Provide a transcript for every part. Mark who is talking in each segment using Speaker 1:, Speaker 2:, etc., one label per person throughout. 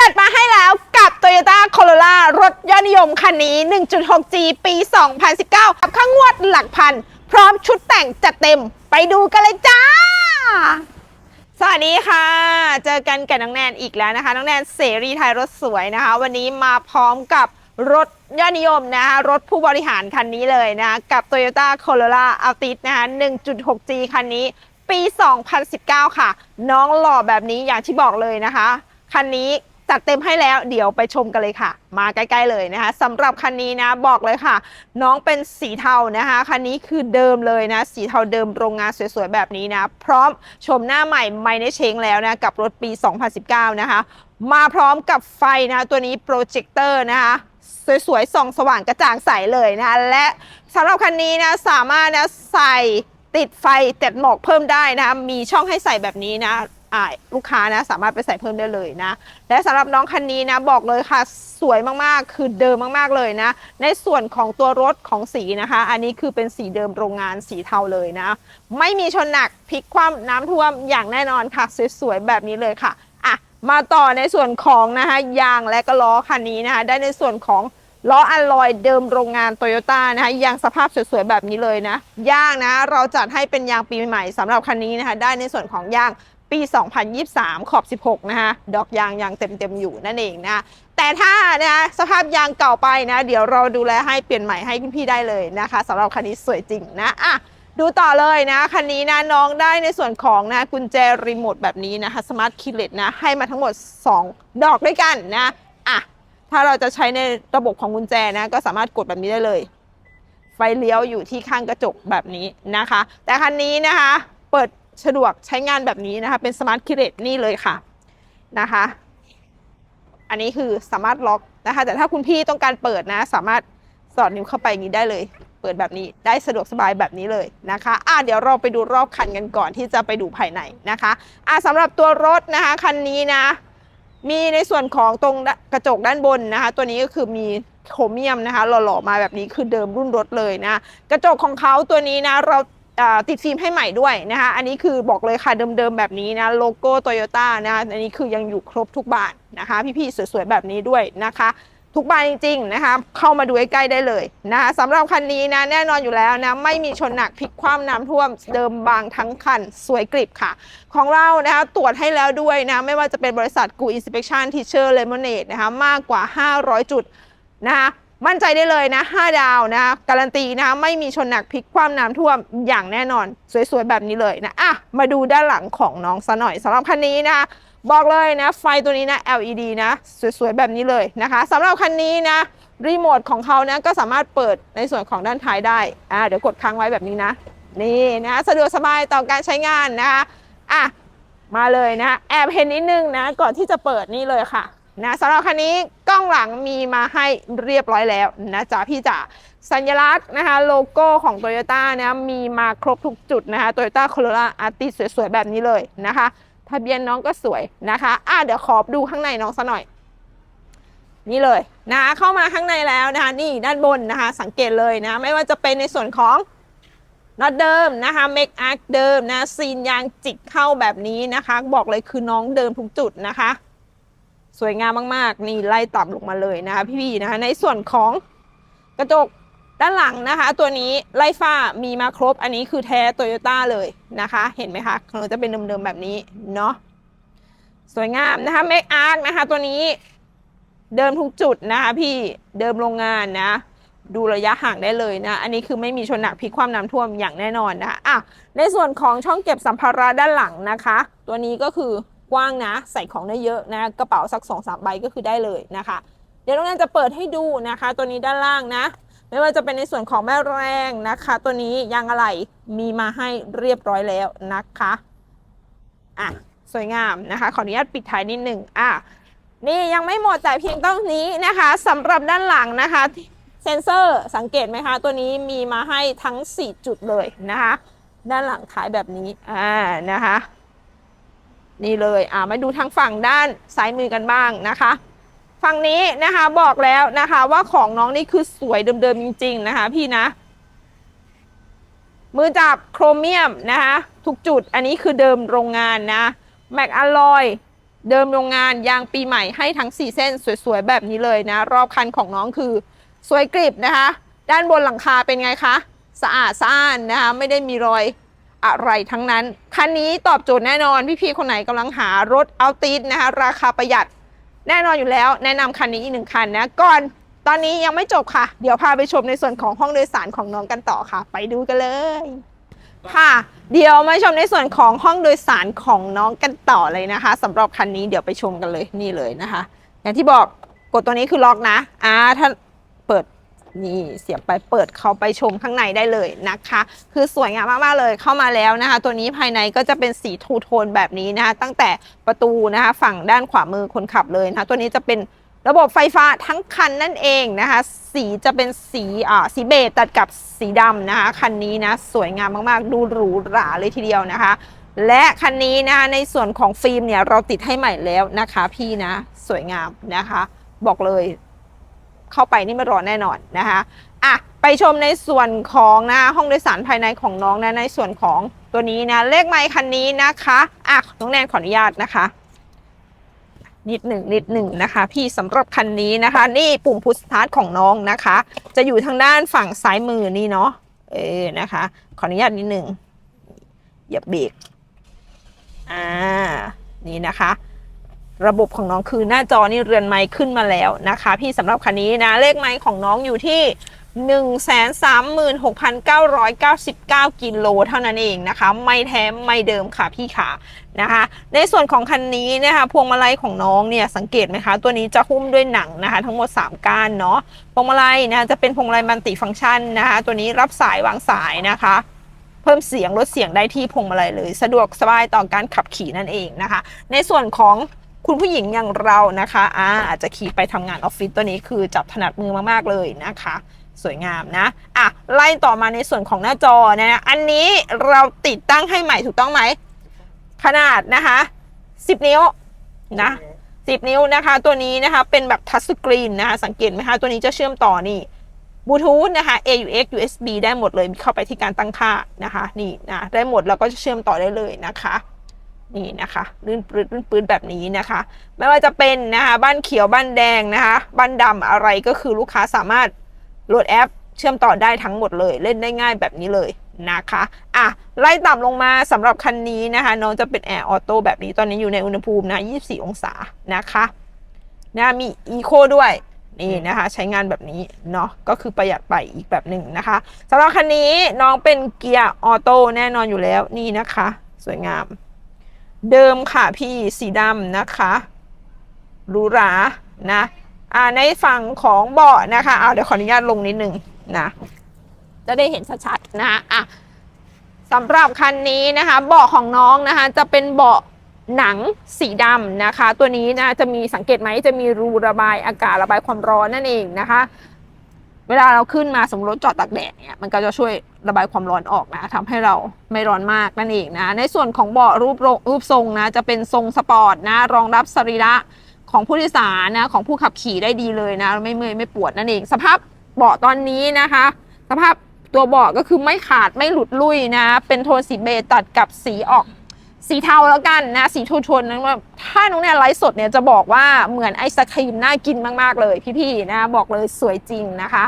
Speaker 1: จัดมาให้แล้วกับ Toyota Corolla รถยอดนิยมคันนี้ 1.6G ปี 2019 กับข้างวดหลักพัน พร้อมชุดแต่งจัดเต็มไปดูกันเลยจ้า สวัสดีค่ะ เจอกันกับน้องแนนอีกแล้วนะคะ น้องแนนเสรีไทยรถสวยนะคะ วันนี้มาพร้อมกับรถยอดนิยมนะคะรถผู้บริหารคันนี้เลยนะ กับ Toyota Corolla Altis นะคะ 1.6G คันนี้ปี 2019 ค่ะ น้องหล่อแบบนี้อย่างที่บอกเลยนะคะ คันนี้ จัดเต็มให้แล้ว เดี๋ยวไปชมกันเลยค่ะ มาใกล้ๆเลยนะคะสำหรับคันนี้นะบอกเลยค่ะ น้องเป็นสีเทานะคะคันนี้คือเดิมเลยนะ สีเทาเดิมโรงงานสวยๆแบบนี้นะ พร้อมชมหน้าใหม่ไม่ได้เชงแล้วนะกับรถปี 2019 นะคะ มาพร้อมกับไฟนะตัวนี้โปรเจคเตอร์นะคะสวยๆส่องสว่างกระจ่างใสเลยนะคะและสำหรับคันนี้นะสามารถนะใส่ติดไฟติดหมอกเพิ่มได้นะมีช่องให้ใส่แบบนี้นะ ลูกค้านะสามารถไปใส่เพิ่มได้เลยนะ และสำหรับน้องคันนี้นะบอกเลยค่ะสวยมากๆ คือเดิมมากๆเลยนะ ในส่วนของตัวรถของสีนะคะ อันนี้คือเป็นสีเดิมโรงงานสีเทาเลยนะ ไม่มีชนหนักพลิกคว่ำน้ำท่วมอย่างแน่นอนค่ะสวยๆแบบนี้เลยค่ะอะมาต่อในส่วนของนะคะยางและก็ล้อคันนี้นะคะได้ในส่วนของล้ออัลลอยเดิมโรงงานโตโยต้านะคะยางสภาพสวยๆแบบนี้เลยนะยางนะเราจัดให้เป็นยางปีใหม่สำหรับคันนี้นะคะได้ในส่วนของยาง ปี 2023 ขอบ 16 นะคะดอกยางยังเต็มๆอยู่นั่นเองนะแต่ถ้านะคะสภาพยางเก่าไปนะ เดี๋ยวเราดูแลให้เปลี่ยนใหม่ให้พี่ๆได้เลยนะคะสำหรับคันนี้สวยจริงนะอะดูต่อเลยนะ คันนี้นะน้องได้ในส่วนของนะกุญแจรีโมทแบบนี้นะคะสมาร์ทคีย์เลสนะให้มาทั้งหมด 2 ดอกด้วยกันนะอะถ้าเราจะใช้ในระบบของกุญแจนะ ก็สามารถกดแบบนี้ได้เลย ไฟเลี้ยวอยู่ที่ข้างกระจกแบบนี้นะคะ แต่คันนี้นะคะ เปิด สะดวกใช้งานแบบนี้นะคะ เป็นสมาร์ทคีย์เลสนี่เลยค่ะนะคะ อันนี้คือสามารถล็อกนะคะ แต่ถ้าคุณพี่ต้องการเปิดนะ สามารถสอดนิ้วเข้าไปอย่างนี้ได้เลย เปิดแบบนี้ได้สะดวกสบายแบบนี้เลยนะคะอะเดี๋ยวเราไปดูรอบคันกันก่อนที่จะไปดูภายในนะคะอะสำหรับตัวรถนะคะคันนี้นะ มีในส่วนของตรงกระจกด้านบนนะคะ ตัวนี้ก็คือมีโครเมียมนะคะหล่อๆมาแบบนี้คือเดิมรุ่นรถเลยนะ กระจกของเขาตัวนี้นะเรา ติดฟิล์มให้ใหม่ด้วยนะคะ อันนี้คือบอกเลยค่ะเดิมๆแบบนี้นะโลโก้โตโยต้านะอันนี้คือยังอยู่ครบทุกบานนะคะ พี่ๆสวยๆแบบนี้ด้วยนะคะทุกบานจริงๆนะคะเข้ามาดูใใกล้ได้เลยนะคะสำหรับคันนี้นะแน่นอนอยู่แล้วนะไม่มีชนหนักพลิกคว่ำน้ำท่วมเดิมบางทั้งคัน สวยกริบค่ะ ของเรานะคะตรวจให้แล้วด้วยนะไม่ว่าจะเป็นบริษัทกูอินสเป t ชันทีเชอร์เลมอนเนดนะคะมากกว่า 500 จุดนะคะ มั่นใจได้เลยนะ 5 ดาวนะ การันตีนะไม่มีชนหนักพลิกคว่ำน้ำท่วมอย่างแน่นอน สวยๆ แบบนี้เลยนะอะมาดูด้านหลังของน้องซะหน่อยสำหรับคันนี้นะคะบอกเลยนะ ไฟตัวนี้นะ LED นะ สวยๆ แบบนี้เลยนะคะสำหรับคันนี้นะรีโมทของเขานะก็สามารถเปิดในส่วนของด้านท้ายได้อ่าเดี๋ยวกดค้างไว้แบบนี้นะ นี่นะสะดวกสบายต่อการใช้งานนะคะอะมาเลยนะ แอบเห็นนิดนึงนะ ก่อนที่จะเปิดนี่เลยค่ะ นะสำหรับคันนี้กล้องหลังมีมาให้เรียบร้อยแล้วนะจ๊ะพี่จ๋าสัญลักษณ์นะคะโลโก้ของ t o y ยต้นะมีมาครบทุกจุดนะคะ Toyota Corolla Altis สวยๆ แบบนี้เลยนะคะทะเบียนน้องก็สวยนะคะอะเดี๋ยวขอดูข้างในน้องซะหน่อย นี่เลยนะคะเข้ามาข้างในแล้วนะคะนี่ด้านบนนะคะ สังเกตเลยนะ ไม่ว่าจะเป็นในส่วนของน็อตเดิมนะคะเมคอาร์คเดิมนะซีนยางจิกเข้าแบบนี้นะคะ บอกเลยคือน้องเดิมทุกจุดนะคะ สวยงามมากๆ นี่ไล่ต่ำลงมาเลยนะคะพี่ๆนะคะในส่วนของกระจกด้านหลังนะคะ ตัวนี้ไล่ฟ้ามีมาครบอันนี้คือแท้โตโยต้าเลยนะคะ เห็นไหมคะเราจะเป็นเดิมๆแบบนี้เนาะสวยงามนะคะเมคอาร์คนะคะ ตัวนี้เดิมทุกจุดนะคะพี่เดิมโรงงานนะ ดูระยะห่างได้เลยนะ อันนี้คือไม่มีชนหนักพลิกความน้ำท่วมอย่างแน่นอนนะอะในส่วนของช่องเก็บสัมภาระด้านหลังนะคะ ตัวนี้ก็คือ กว้างนะ ใส่ของได้เยอะนะกระเป๋าสัก2อสใบก็คือได้เลยนะคะ เดี๋ยวน้องแนนจะเปิดให้ดูนะคะ ตัวนี้ด้านล่างนะ ไม่ว่าจะเป็นในส่วนของแม่แรงนะคะ ตัวนี้ยางอะไหล่มีมาให้เรียบร้อยแล้วนะคะอะสวยงามนะคะ ขออนุญาตปิดท้ายนิดหนึ่งอะนี่ยังไม่หมดแต่เพียงเท่านี้นะคะสำหรับด้านหลังนะคะเซนเซอร์สังเกตไหมคะ ตัวนี้มีมาให้ทั้ง 4 จุดเลยนะคะ ด้านหลังท้ายแบบนี้อ่านะคะ นี่เลยอ่ามาดูทางฝั่งด้านซ้ายมือกันบ้างนะคะ ฝั่งนี้นะคะบอกแล้วนะคะว่าของน้องนี่คือสวยเดิมๆจริง ๆ นะคะ พี่นะ มือจับโครเมียมนะคะทุกจุดอันนี้คือเดิมโรงงานนะแม็กอลลอยเดิมโรงงานยางปีใหม่ให้ทั้ง 4 เส้นสวยๆ แบบนี้เลยนะ รอบคันของน้องคือสวยกริบนะคะ ด้านบนหลังคาเป็นไงคะ สะอาดสะอ้านนะคะ ไม่ได้มีรอย อะไรทั้งนั้น คันนี้ตอบโจทย์แน่นอน พี่ๆคนไหนกำลังหารถเอาติดนะคะ ราคาประหยัดแน่นอนอยู่แล้ว แนะนำคันนี้อีกหนึ่งคันนะก่อนตอนนี้ยังไม่จบค่ะ เดี๋ยวพาไปชมในส่วนของห้องโดยสารของน้องกันต่อค่ะ ไปดูกันเลย ค่ะ เดี๋ยวมาชมในส่วนของห้องโดยสารของน้องกันต่อเลยนะคะสำหรับคันนี้เดี๋ยวไปชมกันเลยนี่เลยนะคะ อย่างที่บอกกดตัวนี้คือล็อกนะอ่าถ้าเปิด นี่เสียบไปเปิดเข้าไปชมข้างในได้เลยนะคะ คือสวยงามมากๆเลยเข้ามาแล้วนะคะ ตัวนี้ภายในก็จะเป็นสีทูโทนแบบนี้นะคะ ตั้งแต่ประตูนะคะฝั่งด้านขวามือคนขับเลยนะคะ ตัวนี้จะเป็นระบบไฟฟ้าทั้งคันนั่นเองนะคะ สีจะเป็นสีอ่าสีเบจตัดกับสีดำนะคะ คันนี้นะสวยงามมากๆ ดูหรูหราเลยทีเดียวนะคะ และคันนี้นะคะในส่วนของฟิล์มเนี่ยเราติดให้ใหม่แล้วนะคะ พี่นะสวยงามนะคะ บอกเลย เข้าไปนี่ไม่รอแน่นอนนะคะอะไปชมในส่วนของนะห้องโดยสารภายในของน้องนะในส่วนของตัวนี้นะเลขไมค์คันนี้นะคะอะน้องแนนขออนุญาตนะคะ นิดหนึ่งนิดหนึ่งนะคะ พี่สำหรับคันนี้นะคะ นี่ปุ่มพุชสตาร์ทของน้องนะคะ จะอยู่ทางด้านฝั่งซ้ายมือนี่เนาะเออนะคะ ขออนุญาตนิดหนึ่งเหยียบเบรกอ่านี่นะคะ ระบบของน้องคือหน้าจอนี่เรือนไม้ขึ้นมาแล้วนะคะ พี่สำหรับคันนี้นะเลขไม้ของน้องอยู่ที่136,999 กิโลเท่านั้นเองนะคะ ไม่แท้ไม่เดิมค่ะพี่ขานะคะ ในส่วนของคันนี้นะคะพวงมาลัยของน้องเนี่ยสังเกตไหมคะ ตัวนี้จะหุ้มด้วยหนังนะคะ ทั้งหมด 3 ก้านเนาะพวงมาลัยนะจะเป็นพวงมาลัยมัลติฟังก์ชันนะคะ ตัวนี้รับสายวางสายนะคะ เพิ่มเสียงลดเสียงได้ที่พวงมาลัยเลย สะดวกสบายต่อการขับขี่นั่นเองนะคะ ในส่วนของ คุณผู้หญิงอย่างเรานะคะอาอาจจะขี่ไปทำงานออฟฟิศตัวนี้คือจับถนัดมือมากๆเลยนะคะสวยงามนะ อะ ไล่ต่อมาในส่วนของหน้าจอนะอันนี้เราติดตั้งให้ใหม่ถูกต้องไหม ขนาดนะคะ 10 นิ้วนะ10 นิ้วนะคะ ตัวนี้นะคะ เป็นแบบทัชสกรีนนะคะ สังเกตไหมคะ ตัวนี้จะเชื่อมต่อนี่บลูทูธนะคะ AUX USB ได้หมดเลย เข้าไปที่การตั้งค่านะคะ นี่นะ ได้หมดแล้วก็จะเชื่อมต่อได้เลยนะคะ นี่นะคะลื่นปืนลื่นปืนแบบนี้นะคะ ไม่ว่าจะเป็นนะคะบ้านเขียวบ้านแดงนะคะ บ้านดำอะไรก็คือลูกค้าสามารถโหลดแอป เชื่อมต่อได้ทั้งหมดเลยเล่นได้ง่ายแบบนี้เลยนะคะอะไล่ต่ำลงมาสำหรับคันนี้นะคะ น้องจะเป็นแอร์ออโต้แบบนี้ตอนนี้อยู่ในอุณหภูมินะ 24 องศานะคะนะมีอีโคด้วยนี่นะคะใช้งานแบบนี้เนาะก็คือประหยัดไปอีกแบบหนึ่งนะคะสำหรับคันนี้น้องเป็นเกียร์ออโต้แน่นอนอยู่แล้วนี่นะคะ สวยงาม เดิมค่ะพี่สีดำนะคะหรูหรานะอ่าในฝั่งของเบาะนะคะเอาเดี๋ยวขออนุญาตลงนิดนึงนะจะได้เห็นชัดๆนะคะอะสำหรับคันนี้นะคะเบาะของน้องนะคะจะเป็นเบาะหนังสีดำนะคะ ตัวนี้นะจะมีสังเกตไหมจะมีรูระบายอากาศระบายความร้อนนั่นเองนะคะ เวลาเราขึ้นมาสมมติรถจอดตากแดดเนี่ยมันก็จะช่วยระบายความร้อนออกนะทำให้เราไม่ร้อนมากนั่นเองนะ ในส่วนของเบาะรูปรงรูปทรงนะจะเป็นทรงสปอร์ตนะรองรับสรีระของผู้โดยสารนะของผู้ขับขี่ได้ดีเลยนะ ไม่เมื่อยไม่ปวดนั่นเอง สภาพเบาะตอนนี้นะคะ สภาพตัวเบาะก็คือไม่ขาดไม่หลุดลุ่ยนะ เป็นโทนสีเบจตัดกับสีออก สีเทาแล้วกันนะ สีทูโทนนั้นว่าถ้าน้องเนี่ยไลฟ์สดเนี่ยจะบอกว่าเหมือนไอศครีมน่ากินมากๆเลยพี่ๆนะบอกเลยสวยจริงนะคะ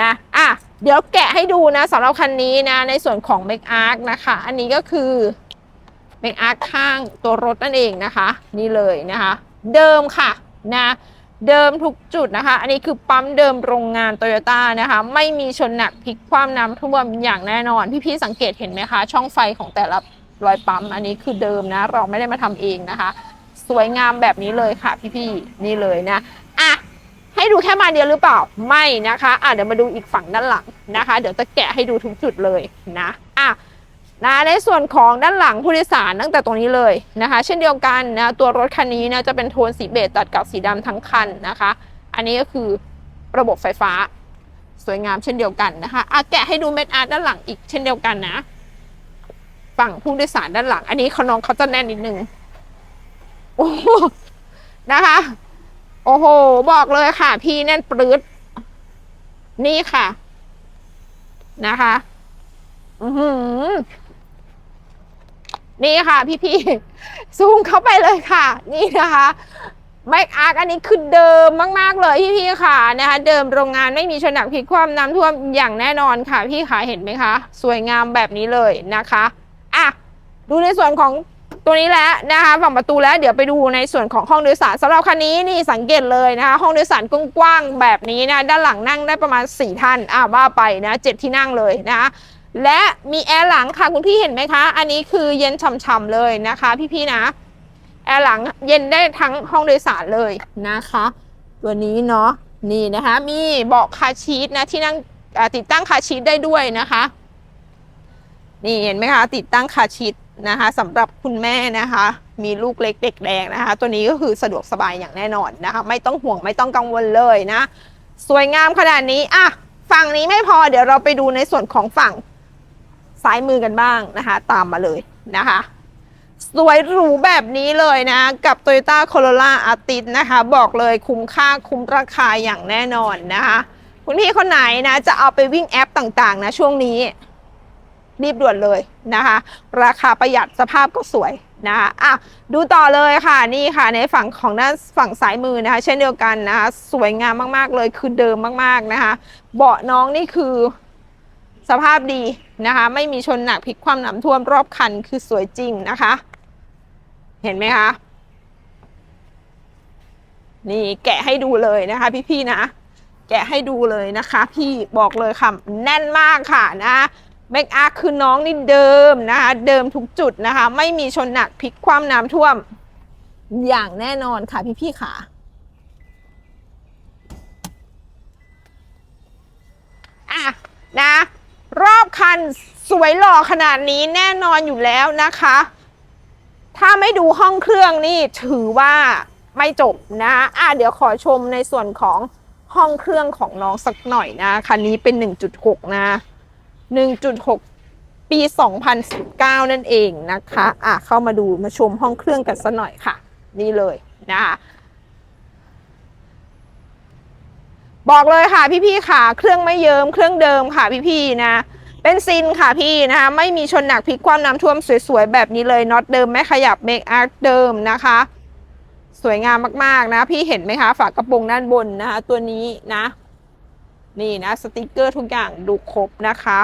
Speaker 1: นะอะเดี๋ยวแกะให้ดูนะสำหรับคันนี้นะในส่วนของ m a กอาร์ k นะคะ อันนี้ก็คือเมกอาร์ข้างตัวรถนั่นเองนะคะ นี่เลยนะคะ เดิมค่ะนะเดิมทุกจุดนะคะ อันนี้คือปั๊มเดิมโรงงานโตโยต้านะคะ ไม่มีชนหนักพลิกคว่ำน้ำท่วมอย่างแน่นอน พี่ๆสังเกตเห็นไหมคะ ช่องไฟของแต่ละ รอยปั๊มอันนี้คือเดิมนะ เราไม่ได้มาทำเองนะคะ สวยงามแบบนี้เลยค่ะพี่ๆนี่เลยนะอะให้ดูแค่มาเดียวหรือเปล่าไม่นะคะอะเดี๋ยวมาดูอีกฝั่งด้านหลังนะคะ เดี๋ยวจะแกะให้ดูทุกจุดเลยนะอะนะในส่วนของด้านหลังผู้โดยสารตั้งแต่ตรงนี้เลยนะคะ เช่นเดียวกันนะตัวรถคันนี้นะจะเป็นโทนสีเบจตัดกับสีดำทั้งคันนะคะ อันนี้ก็คือระบบไฟฟ้า สวยงามเช่นเดียวกันนะคะอะแกะให้ดูเม็ดอาร์ตด้านหลังอีกเช่นเดียวกันนะ ฝั่งผู้โดยสารด้านหลัง อันนี้เขาน้องเขาจะแน่นนิดนึงโอ้นะคะ โอ้โห บอกเลยค่ะ พี่แน่นปลื้ดนี่ค่ะ นะคะ อือหือนี่ค่ะ พี่พี่ซูมเข้าไปเลยค่ะ นี่นะคะแม็กอาร์กอันนี้คือเดิมมาก ๆ เลยพี่ๆค่ะนะคะ เดิมโรงงานไม่มีชนหนักพลิกคว่ำน้ำท่วมอย่างแน่นอนค่ะ พี่ขาเห็นไหมคะ สวยงามแบบนี้เลยนะคะ อะดูในส่วนของตัวนี้แล้วนะคะฝั่งประตูแล้วเดี๋ยวไปดูในส่วนของห้องโดยสารสำหรับคันนี้นี่สังเกตเลยนะคะ ห้องโดยสารกว้างๆแบบนี้นะด้านหลังนั่งได้ประมาณ 4 ท่านอะว่าไปนะเจ็ดที่นั่งเลยนะคะและมีแอร์หลังค่ะคุณพี่เห็นไหมคะ อันนี้คือเย็นฉ่ำๆเลยนะคะ พี่ๆนะ แอร์หลังเย็นได้ทั้งห้องโดยสารเลยนะคะ ตัวนี้เนาะนี่นะคะ มีเบาะคาชีทนะที่นั่งติดตั้งคาชีทได้ด้วยนะคะ นี่เห็นไหมคะ ติดตั้งคาชีทนะคะสำหรับคุณแม่นะคะ มีลูกเล็กเด็กแดงนะคะ ตัวนี้ก็คือสะดวกสบายอย่างแน่นอนนะคะ ไม่ต้องห่วงไม่ต้องกังวลเลยนะ สวยงามขนาดนี้อะฝั่งนี้ไม่พอเดี๋ยวเราไปดูในส่วนของฝั่งซ้ายมือกันบ้างนะคะ ตามมาเลยนะคะ สวยหรูแบบนี้เลยนะ กับ Toyota Corolla Altis นะคะ บอกเลยคุ้มค่าคุ้มราคาอย่างแน่นอนนะคะ คุณพี่คนไหนนะ จะเอาไปวิ่งแอปต่างๆนะช่วงนี้ รีบด่วนเลยนะคะ ราคาประหยัดสภาพก็สวยนะคะอะดูต่อเลยค่ะนี่ค่ะในฝั่งของด้านฝั่งซ้ายมือนะคะ เช่นเดียวกันนะคะสวยงามมากๆเลยคือเดิมมากๆนะคะ เบาะน้องนี่คือสภาพดีนะคะ ไม่มีชนหนักพลิกความหนำท่วมรอบคันคือสวยจริงนะคะ เห็นไหมคะนี่แกะให้ดูเลยนะคะพี่ๆนะ แกะให้ดูเลยนะคะ พี่บอกเลยค่ะแน่นมากค่ะนะ เมคอาร์คือน้องนี่เดิมนะคะเดิมทุกจุดนะคะ ไม่มีชนหนักพลิกความน้ำท่วม อย่างแน่นอนค่ะพี่ๆค่ะ อะนะ รอบคันสวยหล่อขนาดนี้แน่นอนอยู่แล้วนะคะ ถ้าไม่ดูห้องเครื่องนี่ถือว่าไม่จบนะอะเดี๋ยวขอชมในส่วนของห้องเครื่องของน้องสักหน่อยนะ คันนี้เป็น 1.6 นะ 1.6 ปี 2019 นั่นเองนะคะอะเข้ามาดูมาชมห้องเครื่องกันสักหน่อยค่ะ นี่เลยนะคะบอกเลยค่ะพี่ๆค่ะ เครื่องไม่เยิมเครื่องเดิมค่ะพี่ๆนะ เป็นซินค่ะพี่นะคะไม่มีชนหนักพลิกความน้ำท่วมสวยๆ แบบนี้เลยน็อตเดิมไม่ขยับเมคอาร์เดิมนะคะ สวยงามมากๆนะ พี่เห็นไหมคะ ฝากระโปรงด้านบนนะคะตัวนี้นะ นี่นะสติกเกอร์ทุกอย่างดูครบนะคะ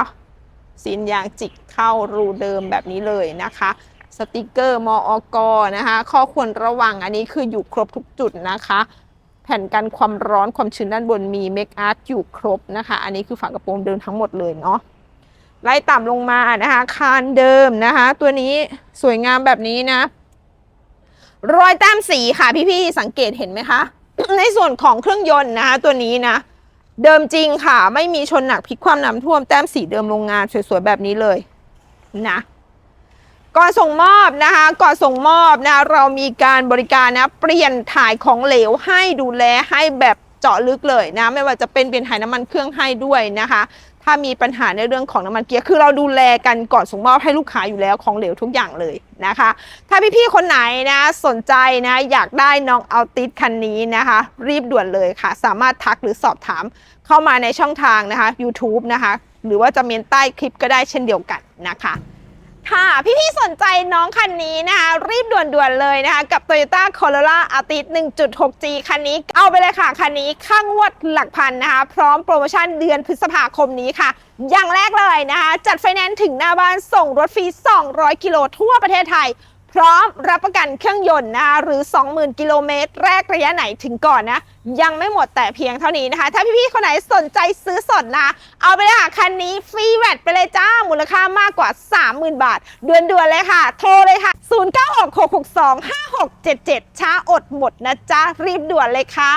Speaker 1: ซินยางจิกเข้ารูเดิมแบบนี้เลยนะคะสติกเกอร์มอกนะคะ ข้อควรระวังอันนี้คืออยู่ครบทุกจุดนะคะ แผ่นกันความร้อนความชื้นด้านบนมีเมคอาร์ตอยู่ครบนะคะ อันนี้คือฝากระโปรงเดิมทั้งหมดเลยเนาะไล่ต่ำลงมานะคะ คานเดิมนะคะ ตัวนี้สวยงามแบบนี้นะ รอยแต้มสีค่ะพี่ๆสังเกตเห็นไหมคะ ในส่วนของเครื่องยนต์นะคะ ตัวนี้นะ เดิมจริงค่ะ ไม่มีชนหนักพลิกความน้ำท่วมแต้มสีเดิมโรงงานสวยๆแบบนี้เลยนะก่อนส่งมอบนะคะก่อนส่งมอบนะเรามีการบริการนะเปลี่ยนถ่ายของเหลวให้ดูแลให้แบบเจาะลึกเลยนะไม่ว่าจะเป็นเปลี่ยนถ่ายน้ำมันเครื่องให้ด้วยนะคะ ถ้ามีปัญหาในเรื่องของน้ำมันเกียร์คือเราดูแลกันก่อนส่งมอบให้ลูกค้าอยู่แล้วของเหลวทุกอย่างเลยนะคะ ถ้าพี่ๆคนไหนนะสนใจนะอยากได้น้องเอาติดคันนี้นะคะ รีบด่วนเลยค่ะ สามารถทักหรือสอบถามเข้ามาในช่องทางนะคะ YouTube นะคะ หรือว่าจะเมนใต้คลิปก็ได้เช่นเดียวกันนะคะ ค่ะ พี่ๆสนใจน้องคันนี้นะคะ รีบด่วนๆเลยนะคะ กับ Toyota Corolla Altis 1.6G คันนี้ เอาไปเลยค่ะ คันนี้ข้างวดหลักพันนะคะ พร้อมโปรโมชั่นเดือนพฤษภาคมนี้ค่ะ อย่างแรกเลยนะคะ จัดไฟแนนซ์ถึงหน้าบ้านส่งรถฟรี 200 กิโลทั่วประเทศไทย พร้อมรับประกันเครื่องยนต์นะคะหรือ 20,000 กิโลเมตรแรกระยะไหนถึงก่อนนะ ยังไม่หมดแต่เพียงเท่านี้นะคะ ถ้าพี่ๆ คนไหนสนใจซื้อสดนะ เอาไปเลยค่ะ คันนี้ฟรีแวตไปเลยจ้า มูลค่ามากกว่า 30,000 บาทด่วนๆเลยค่ะ โทรเลยค่ะ 0966625677 ช้าอดหมดนะจ๊ะรีบด่วนเลยค่ะ